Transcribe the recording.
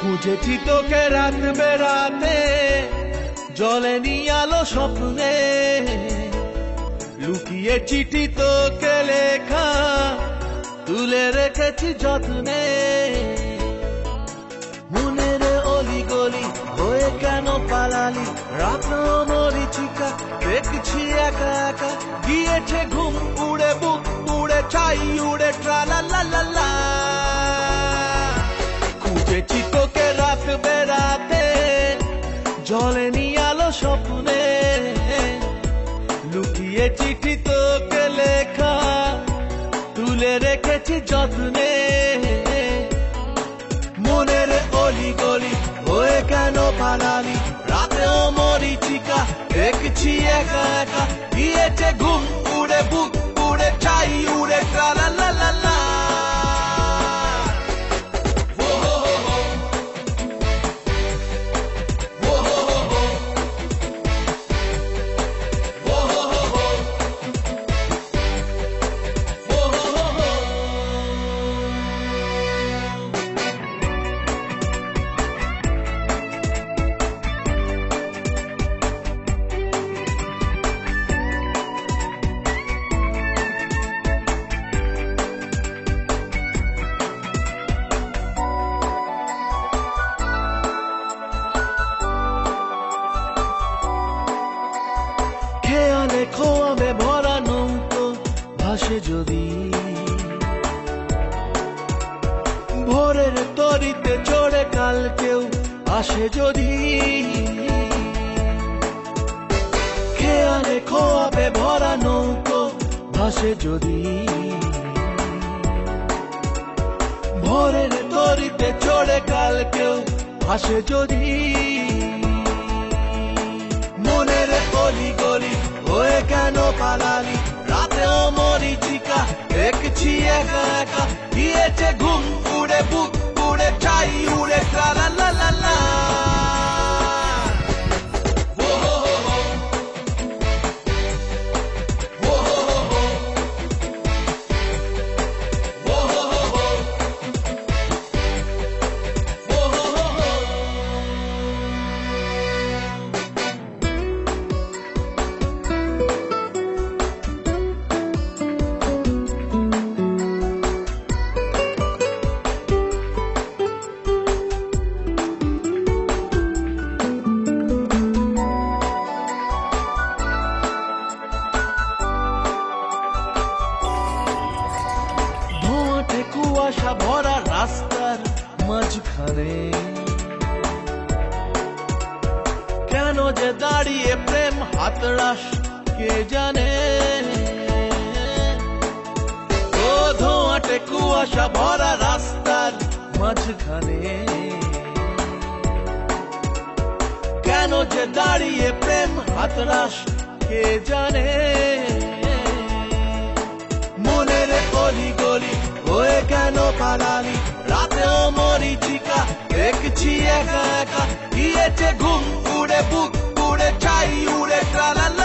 খুঁজেছি তোকে রাত বেড়াতে, জলে নিয়ে আলো স্বপ্নে। লুকিয়ে চিঠি তোকে লেখা, তুলে রেখেছি যত্নে। মনের অলি গলি হয়ে কেন পালালি? রাত মরিচিকা দেখছি একা একা। গিয়েছে ঘুম, উড়ে বুক, উড়ে ছাই, উড়ে ট্রালা লা জলে নিয়ে আলো স্বপ্নে। লুকিয়ে চিঠি তোকে লেখা, তুলে রেখেছি যত্নে। মনের অলি গলি হয়ে কেন পালালি? রাতেও মরিচিকা দেখছি একা একা। খোয়াবে ভরা নৌকো, ভাসে যদি। ভোরের তরিতে চড়ে কাল কেউ আসে যদি। খেয়ালে খোয়াবে ভরা নৌকো, ভাসে যদি। ভোরের তরিতে চড়ে কাল কেউ আসে যদি। মনের অলি গলি কেন পালালি রাতেও মরিচিকা দেখছি একা একা দিয়েছে ঘুম উড়ে বুক কুয়াশা ভরা রাস্তার মাঝখানে। কেন যে দাঁড়িয়ে প্রেম হাতড়াস, কে জানে? ও ধোঁয়াটে কুয়াশা ভরা রাস্তার মাঝখানে। কেন যে দাঁড়িয়ে প্রেম হাতড়াস, কে জানে? পালালি রাতেও মরিচিকা দেখছি একা একা। গিয়েছে ঘুম উড়ে, বুক উড়ে চাই উড়ে ট্রালা লা